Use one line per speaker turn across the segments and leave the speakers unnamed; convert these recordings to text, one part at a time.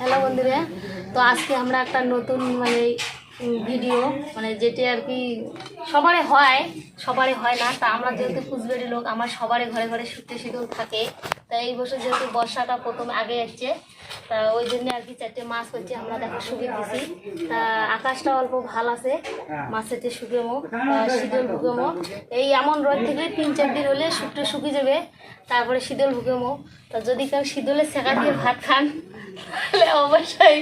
Hello বন্ধুরা, তো আজকে আমরা একটা নতুন মানে ভিডিও মানে যেটি আর কি সবারই হয় সবারই হয় না। তা আমরা যেহেতু কুচবেড়ি লোক, আমার সবারই ঘরে ঘরে শুকতে শিডিউল থাকে। তা এই বছর যেহেতু বর্ষাটা প্রথম আগে যাচ্ছে তা ওই জন্য আর কি চারটে মাছ হচ্ছে আমরা দেখো শুকিয়ে দিছি। তা আকাশটা অল্প ভালো আছে, মাছ মাছেতে শুকেমো শীতল ভুকেমো এই এমন রোদ থেকে তিন চার দিন হলে শুকতে শুকিয়ে যাবে, তারপরে শীতল ভুকেমো তা যদি কেউ শীতলের শেখা দিয়ে ভাত খান তাহলে অবশ্যই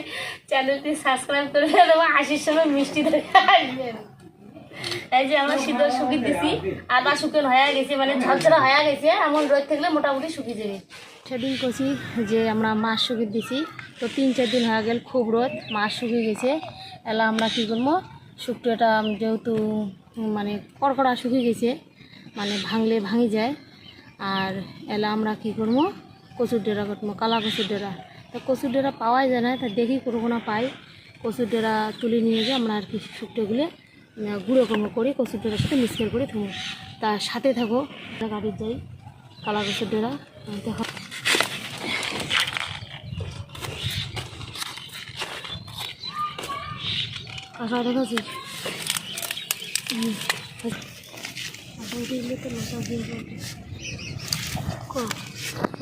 চ্যানেলটি সাবস্ক্রাইব করে দেবো, আশির সময় মিষ্টি ধরে আসবেন এই যে আমরা শীতল শুকিয়ে দিছি আদা শুকন হয়ে গেছে মানে ঝরঝরা হয়ে গেছে, এমন রোদ থাকলে মোটামুটি শুকিয়ে যাবে। সেদিন করছি যে আমরা মাছ শুকিয়ে দিছি, তো তিন চার দিন হয়ে গেল খুব রোদ, মাছ শুকিয়ে গেছে। এলা আমরা কী করব, শুক্তোটা যেহেতু মানে কড়কড়া শুকিয়ে গেছে মানে ভাঙলে ভাঙি যায়। আর এলা আমরা কী করব, কচুর ডেরা করব কালা কচুর ডেরা। তা কচুর ডেরা পাওয়াই যায় না, তা দেখি কোনো কোনো পাই। কচুর ডেরা তুলে নিয়ে যে আমরা আর কি শুক্তোগুলো গুঁড়ো কমো করি কচুর ডেরার সাথে মিক্সচার করে থাকব তার সাথে থাকো গাড়ির যাই, কালা কচুর ডেরা দেখো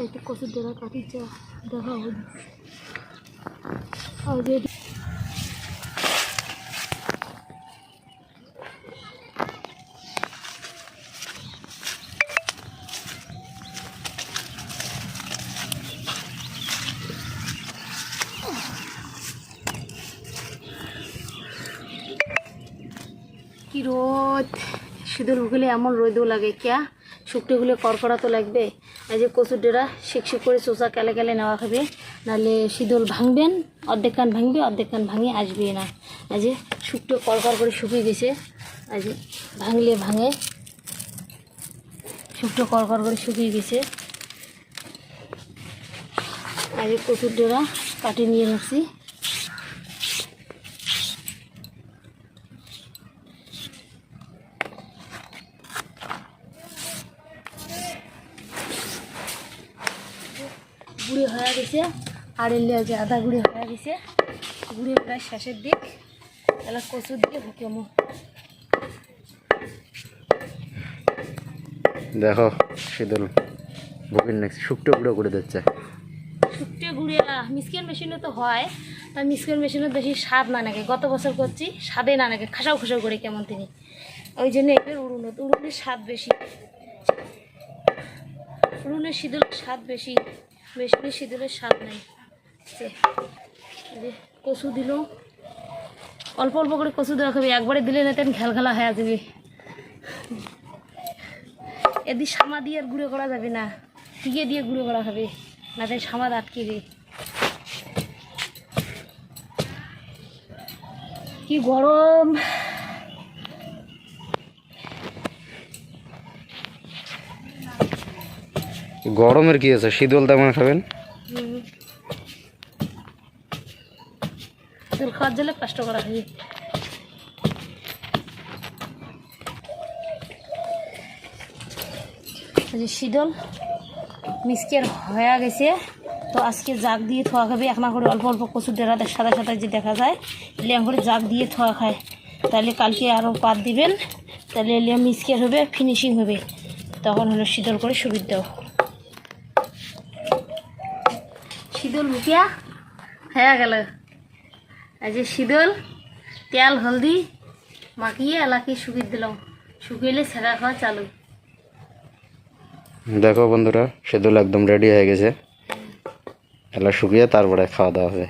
একটু কচুর ডেরা কাটি চা দেখা হবে। কি রোদ? শীতল ভুগলে এমন রোদও লাগে ক্যা? শুকটোগুলো কড়কড়া তো লাগবে। এই যে কচুর ডেরা শিকশিক করে চোষা কেলে কেলে নেওয়া খাবে নাহলে শীতল ভাঙবেন, অর্ধেক কান ভাঙবে, অর্ধেক কান ভাঙে আসবে না। এই যে শুকটো কড়কড় করে শুকিয়ে গেছে। এই যে ভাঙলে ভাঙে। শুকটো কড়কড় করে শুকিয়ে গেছে। যে কচুর ডেরা কাটি নিয়ে রাখছি গুঁড়ি হয়ে গেছে আর এলে যে আধা গুঁড়ি হয়ে গেছে। গুঁড়ি প্রায় শেষের দিক। তাহলে কচুর দিয়ে ঢুকেমো
দেখো শীতল বুকিং নেক্সট শুকটো গুঁড়ো করে দিচ্ছে।
শুকটে গুঁড়িয়া মিসকের মেশিনে তো হয়। তা মিসকের মেশিনে বেশি স্বাদ না নাগে গত বছর করছি স্বাদে না নাগে খাসাও খাসাও করে কেমন তিনি। ওই জন্য এবার উড়ুনত উড়ুনের স্বাদ বেশি। উড়ুনের শীতলের স্বাদ বেশি। মেশিনের শীতলের স্বাদ নাই। কচু দিল। অল্প অল্প করে কচু দেওয়া খাবে। একবারে দিলে না তেন খেল খেলা হয়ে যাবে। এদি সামা দিয়ে আর গুঁড়ো করা যাবে না। টিকে দিয়ে গুঁড়ো করা হবে, না তাই সামাদ আটকে রে কি গরম!
গরমের কি আছে? শীতল তেমন খাবেন?
শীতল মিসকের হয়ে গেছে। তো আজকে জাগ দিয়ে থোয়া খাবে। একনা করে অল্প অল্প কচুর ডেরাতে সাদা সাদা যে দেখা যায় লেম করে জাগ দিয়ে থোয়া খায়। তাহলে কালকে আরও পাত দিবেন। তাহলে লিয়া মিসকের হবে ফিনিশিং হবে। তখন হলো শীতল করে সুবিধাও শীতল ভুকিয়া হয়ে গেল। এই যে শীতল তেল, হলদি মাখিয়ে এলাকি শুকিয়ে দিলাম। শুকিয়ে সেরা খাওয়া চালু।
দেখো বন্ধুরা শীতল একদম রেডি হয়ে গেছে। এলা শুকিয়ে তারপরে খাওয়া দাওয়া হবে।